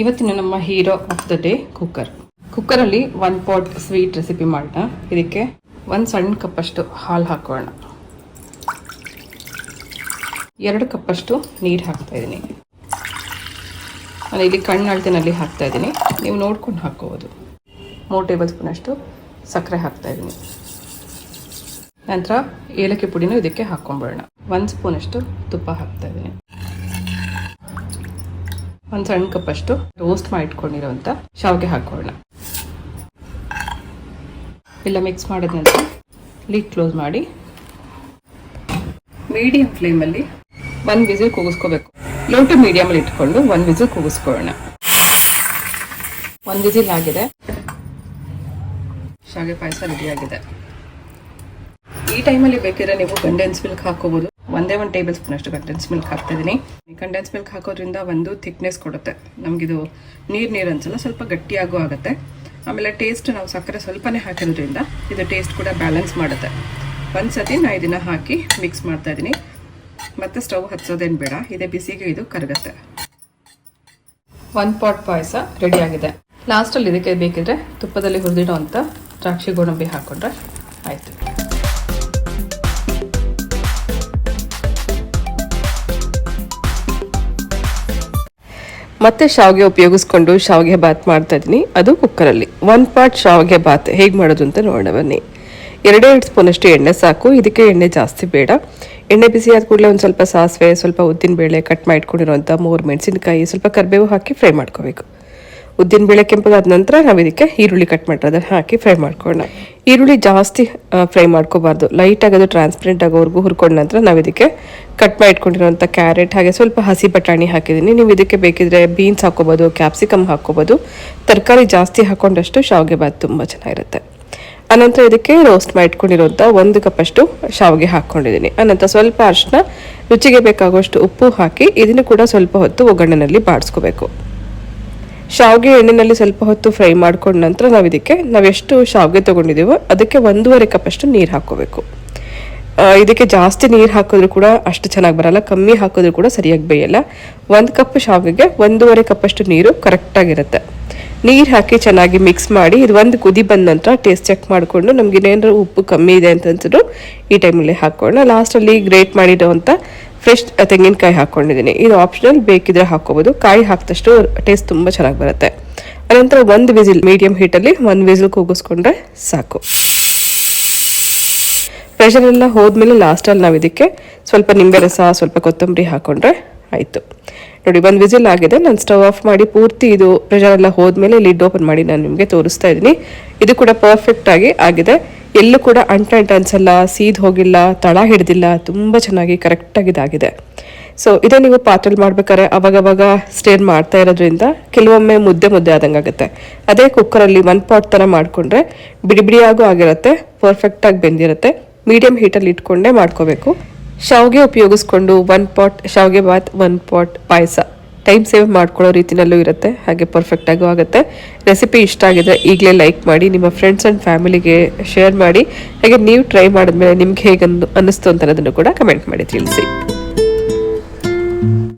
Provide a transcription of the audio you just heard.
ಇವತ್ತಿನ ನಮ್ಮ hero of the day cooker ಕುಕ್ಕರಲ್ಲಿ ಒನ್ ಪಾಟ್ ಸ್ವೀಟ್ ರೆಸಿಪಿ ಮಾಡೋಣ ಇದಕ್ಕೆ ಒಂದು ಸಣ್ಣ ಕಪ್ಪಷ್ಟು ಹಾಲು ಹಾಕೋಣ. ಎರಡು ಕಪ್ಪಷ್ಟು ನೀರು ಹಾಕ್ತಾ ಇದ್ದೀನಿ ನಾನು ಇಲ್ಲಿ ಕಣ್ಣು ಅಳತೆನಲ್ಲಿ ಹಾಕ್ತಾ ಇದ್ದೀನಿ ನೀವು ನೋಡ್ಕೊಂಡು ಹಾಕ್ಕೋಬೋದು. ಮೂರು ಟೇಬಲ್ ಸ್ಪೂನಷ್ಟು ಸಕ್ಕರೆ ಹಾಕ್ತಾ ಇದ್ದೀನಿ ನಂತರ ಏಲಕ್ಕಿ ಪುಡಿನೂ ಇದಕ್ಕೆ ಹಾಕ್ಕೊಂಬಿಡೋಣ ಒಂದು ಸ್ಪೂನಷ್ಟು ತುಪ್ಪ ಹಾಕ್ತಾ ಇದ್ದೀನಿ ಒಂದು ಸಣ್ಣ ಕಪ್ಪಷ್ಟು ರೋಸ್ಟ್ ಮಾಡಿ ಇಟ್ಕೊಂಡಿರೋಂಥ ಶಾವಿಗೆ ಹಾಕೋಣ ಎಲ್ಲ ಮಿಕ್ಸ್ ಮಾಡಿದ ನಂತರ ಲಿಡ್ ಕ್ಲೋಸ್ ಮಾಡಿ ಮೀಡಿಯಂ ಫ್ಲೇಮಲ್ಲಿ ಒಂದು ವಿಸಿಲ್ ಕೂಗಿಸ್ಕೋಬೇಕು. ಲೋ ಟು ಮೀಡಿಯಮಲ್ಲಿ ಇಟ್ಕೊಂಡು ಒಂದು ವಿಸಿಲ್ ಕೂಗಿಸ್ಕೊಳ್ಳೋಣ. ಒಂದು ವಿಸಿಲ್ ಆಗಿದೆ. ಶಾವಿಗೆ ಪಾಯಸ ಆಗಿದೆ. ಈ ಟೈಮಲ್ಲಿ ಬೇಕಿದ್ರೆ ನೀವು ಕಂಡೆನ್ಸ್ ಮಿಲ್ಕ್ ಹಾಕೋಬಹುದು ಒಂದೇ ಒಂದು ಟೇಬಲ್ ಸ್ಪೂನ್ ಅಷ್ಟು ಕಂಡೆನ್ಸ್ ಮಿಲ್ಕ್ ಹಾಕ್ತಾ ಇದೀನಿ ಕಂಡೆನ್ಸ್ ಮಿಲ್ಕ್ ಹಾಕೋದ್ರಿಂದ ಒಂದು ಥಿಕ್ನೆಸ್ ಕೊಡುತ್ತೆ. ನಮಗಿದು ನೀರು ನೀರು ಅನ್ಸಲ್ಲ, ಸ್ವಲ್ಪ ಗಟ್ಟಿಯಾಗೂ ಆಗುತ್ತೆ. ಆಮೇಲೆ ಟೇಸ್ಟ್ ನಾವು ಸಕ್ಕರೆ ಸ್ವಲ್ಪನೇ ಹಾಕಿರೋದ್ರಿಂದ ಇದು ಟೇಸ್ಟ್ ಕೂಡ ಬ್ಯಾಲೆನ್ಸ್ ಮಾಡುತ್ತೆ. ಒಂದು ಸತಿ ನಾ ಇದನ್ನು ಹಾಕಿ ಮಿಕ್ಸ್ ಮಾಡ್ತಾ ಇದ್ದೀನಿ ಮತ್ತೆ ಸ್ಟವ್ ಹಚ್ಚೋದೇನು ಬೇಡ, ಇದೇ ಬಿಸಿಗೆ ಇದು ಕರಗತ್ತೆ. ಒನ್ ಪಾಟ್ ಪಾಯಸ ರೆಡಿ ಆಗಿದೆ. ಲಾಸ್ಟಲ್ಲಿ ಇದಕ್ಕೆ ಬೇಕಿದ್ರೆ ತುಪ್ಪದಲ್ಲಿ ಹುರಿದಿಡೋ ಅಂತ ದ್ರಾಕ್ಷಿ ಗೋಡಂಬಿ ಹಾಕೊಂಡ್ರೆ ಆಯಿತು. ಮತ್ತೆ ಶಾವಿಗೆ ಉಪಯೋಗಿಸ್ಕೊಂಡು ಶಾವಿಗೆ ಬಾತ್ ಮಾಡ್ತಾ ಇದ್ದೀನಿ. ಅದು ಕುಕ್ಕರಲ್ಲಿ. ಒನ್ ಪಾರ್ಟ್ ಶಾವಿಗೆ ಬಾತ್ ಹೇಗೆ ಮಾಡೋದು ಅಂತ ನೋಡೋಣ ಬನ್ನಿ. ಎರಡೇ ಎರಡು ಸ್ಪೂನಷ್ಟು ಎಣ್ಣೆ ಸಾಕು. ಇದಕ್ಕೆ ಎಣ್ಣೆ ಜಾಸ್ತಿ ಬೇಡ. ಎಣ್ಣೆ ಬಿಸಿ ಆದ ಕೂಡಲೇ ಒಂದು ಸ್ವಲ್ಪ ಸಾಸಿವೆ, ಸ್ವಲ್ಪ ಉದ್ದಿನ ಬೇಳೆ ಕಟ್ ಮಾಡಿಟ್ಕೊಂಡಿರುವಂಥ ಮೂರು ಮೆಣಸಿನಕಾಯಿ, ಸ್ವಲ್ಪ ಕರಿಬೇವು ಹಾಕಿ ಫ್ರೈ ಮಾಡ್ಕೋಬೇಕು. ಉದ್ದಿನ ಬೇಳೆ ಕೆಂಪಗಾದ ನಂತರ ನಾವು ಇದಕ್ಕೆ ಈರುಳ್ಳಿ ಕಟ್ ಮಾಡಿರೋದನ್ನ ಹಾಕಿ ಫ್ರೈ ಮಾಡ್ಕೊಳ್ಳೋಣ. ಈರುಳ್ಳಿ ಜಾಸ್ತಿ ಫ್ರೈ ಮಾಡ್ಕೋಬಾರ್ದು. ಲೈಟಾಗಿ ಅದು ಟ್ರಾನ್ಸ್ಪರೆಂಟ್ ಆಗೋವರೆಗೂ ಹುರ್ಕೊಂಡ ನಂತರ ನಾವು ಇದಕ್ಕೆ ಕಟ್ ಮಾಡಿ ಇಟ್ಕೊಂಡಿರೋಂಥ ಕ್ಯಾರೆಟ್ ಹಾಗೆ ಸ್ವಲ್ಪ ಹಸಿ ಬಟಾಣಿ ಹಾಕಿದ್ದೀನಿ. ನೀವು ಇದಕ್ಕೆ ಬೇಕಿದ್ರೆ ಬೀನ್ಸ್ ಹಾಕೋಬೋದು ಕ್ಯಾಪ್ಸಿಕಮ್ ಹಾಕೋಬೋದು ತರಕಾರಿ ಜಾಸ್ತಿ ಹಾಕೊಂಡಷ್ಟು ಶಾವಿಗೆ ಬಾತ್ ತುಂಬ ಚೆನ್ನಾಗಿರುತ್ತೆ. ಅನಂತರ ಇದಕ್ಕೆ ರೋಸ್ಟ್ ಮಾಡಿಟ್ಕೊಂಡಿರೋಂಥ ಒಂದು ಕಪ್ಪಷ್ಟು ಶಾವಿಗೆ ಹಾಕ್ಕೊಂಡಿದ್ದೀನಿ. ಅನಂತರ ಸ್ವಲ್ಪ ಅರಿಶಿನ ರುಚಿಗೆ ಬೇಕಾಗುವಷ್ಟು ಉಪ್ಪು ಹಾಕಿ, ಇದನ್ನು ಕೂಡ ಸ್ವಲ್ಪ ಹೊತ್ತು ಒಗ್ಗರಣೆಯಲ್ಲಿ ಬಾಡಿಸ್ಕೋಬೇಕು. ಶಾವಿಗೆ ಎಣ್ಣೆಯಲ್ಲಿ ಸ್ವಲ್ಪ ಹೊತ್ತು ಫ್ರೈ ಮಾಡ್ಕೊಂಡ ನಂತರ ನಾವು ಇದಕ್ಕೆ ನಾವೆಷ್ಟು ಶಾವಿಗೆ ತಗೊಂಡಿದ್ದೀವೋ ಅದಕ್ಕೆ ಒಂದೂವರೆ ಕಪ್ಪಷ್ಟು ನೀರು ಹಾಕೋಬೇಕು ಇದಕ್ಕೆ ಜಾಸ್ತಿ ನೀರು ಹಾಕಿದ್ರು ಕೂಡ ಅಷ್ಟು ಚೆನ್ನಾಗಿ ಬರಲ್ಲ, ಕಮ್ಮಿ ಹಾಕಿದ್ರು ಕೂಡ ಸರಿಯಾಗಿ ಬೇಯಲ್ಲ. ಒಂದು ಕಪ್ ಶಾವಿಗೆಗೆ ಒಂದೂವರೆ ಕಪ್ಪಷ್ಟು ನೀರು ಕರೆಕ್ಟಾಗಿರುತ್ತೆ. ನೀರು ಹಾಕಿ ಚೆನ್ನಾಗಿ ಮಿಕ್ಸ್ ಮಾಡಿ ಇದು ಒಂದು ಕುದಿ ಬಂದ ನಂತರ ಟೇಸ್ಟ್ ಚೆಕ್ ಮಾಡಿಕೊಂಡು ನಮ್ಗೆ ಏನಾದ್ರು ಉಪ್ಪು ಕಮ್ಮಿ ಇದೆ ಅಂತಂದ್ರು ಈ ಟೈಮಲ್ಲಿ ಹಾಕ್ಕೊಂಡು ಲಾಸ್ಟಲ್ಲಿ ಗ್ರೇಟ್ ಮಾಡಿರೋವಂಥ ಫ್ರೆಶ್ ತೆಂಗಿನಕಾಯಿ ಹಾಕ್ಕೊಂಡಿದ್ದೀನಿ ಇದು ಆಪ್ಷನಲ್ ಬೇಕಿದ್ರೆ ಹಾಕೋಬಹುದು ಕಾಯಿ ಹಾಕಿದಷ್ಟು ಟೇಸ್ಟ್ ತುಂಬ ಚೆನ್ನಾಗಿ ಬರುತ್ತೆ. ಅನಂತರ ಒಂದು ವಿಸಿಲ್ ಮೀಡಿಯಂ ಹೀಟಲ್ಲಿ ಒಂದು ವಿಸಿಲ್ ಕೂಗಿಸ್ಕೊಂಡ್ರೆ ಸಾಕು. ಪ್ರೆಷರ್ ಎಲ್ಲ ಹೋದ್ಮೇಲೆ ಲಾಸ್ಟಲ್ಲಿ ನಾವು ಇದಕ್ಕೆ ಸ್ವಲ್ಪ ನಿಂಬೆ ರಸ, ಸ್ವಲ್ಪ ಕೊತ್ತಂಬರಿ ಹಾಕೊಂಡ್ರೆ ಆಯಿತು. ನೋಡಿ, ಒಂದು ವಿಸಿಲ್ ಆಗಿದೆ. ನಾನು ಸ್ಟವ್ ಆಫ್ ಮಾಡಿ ಪೂರ್ತಿ ಇದು ಪ್ರೆಷರ್ ಎಲ್ಲ ಹೋದ್ಮೇಲೆ ಲಿಡ್ ಓಪನ್ ಮಾಡಿ ನಾನು ನಿಮಗೆ ತೋರಿಸ್ತಾ ಇದ್ದೀನಿ. ಇದು ಕೂಡ ಪರ್ಫೆಕ್ಟ್ ಆಗಿ ಆಗಿದೆ. ಎಲ್ಲೂ ಕೂಡ ಅಂಟ ಅಂಟ ಅನ್ಸಲ್ಲ ಸೀದ್ ಹೋಗಿಲ್ಲ, ತಳ ಹಿಡ್ದಿಲ್ಲ, ತುಂಬ ಚೆನ್ನಾಗಿ ಕರೆಕ್ಟಾಗಿ ಇದಾಗಿದೆ. ಸೊ ಇದೇ ನೀವು ಪಾತ್ರೆಲಿ ಮಾಡ್ಬೇಕಾದ್ರೆ ಅವಾಗವಾಗ ಸ್ಟೇರ್ ಮಾಡ್ತಾ ಇರೋದ್ರಿಂದ ಕೆಲವೊಮ್ಮೆ ಮುದ್ದೆ ಮುದ್ದೆ ಆದಂಗೆ ಆಗುತ್ತೆ. ಅದೇ ಕುಕ್ಕರಲ್ಲಿ ಒನ್ ಪಾಟ್ ಥರ ಮಾಡಿಕೊಂಡ್ರೆ ಬಿಡಿ ಬಿಡಿಯಾಗೂ ಆಗಿರುತ್ತೆ ಪರ್ಫೆಕ್ಟಾಗಿ ಬೆಂದಿರುತ್ತೆ. ಮೀಡಿಯಂ ಹೀಟಲ್ಲಿ ಇಟ್ಕೊಂಡೇ ಮಾಡ್ಕೋಬೇಕು. ಶಾವಿಗೆ ಉಪಯೋಗಿಸ್ಕೊಂಡು ಒನ್ ಪಾಟ್ ಶಾವಿಗೆ ಬಾತ್ ಒನ್ ಪಾಟ್ ಪಾಯಸ. ಟೈಮ್ ಸೇವ್ ಮಾಡ್ಕೊಳ್ಳೋ ರೀತಿನಲ್ಲೂ ಇರುತ್ತೆ, ಹಾಗೆ ಪರ್ಫೆಕ್ಟಾಗೂ ಆಗುತ್ತೆ. ರೆಸಿಪಿ ಇಷ್ಟ ಆಗಿದ್ರೆ ಈಗಲೇ ಲೈಕ್ ಮಾಡಿ, ನಿಮ್ಮ ಫ್ರೆಂಡ್ಸ್ ಆ್ಯಂಡ್ ಫ್ಯಾಮಿಲಿಗೆ ಶೇರ್ ಮಾಡಿ, ಹಾಗೆ ನೀವು ಟ್ರೈ ಮಾಡಿದ್ಮೇಲೆ ನಿಮ್ಗೆ ಹೇಗೆ ಅನ್ನಿಸ್ತು ಅಂತ ಅನ್ನೋದನ್ನು ಕೂಡ ಕಮೆಂಟ್ ಮಾಡಿ ತಿಳಿಸಿ.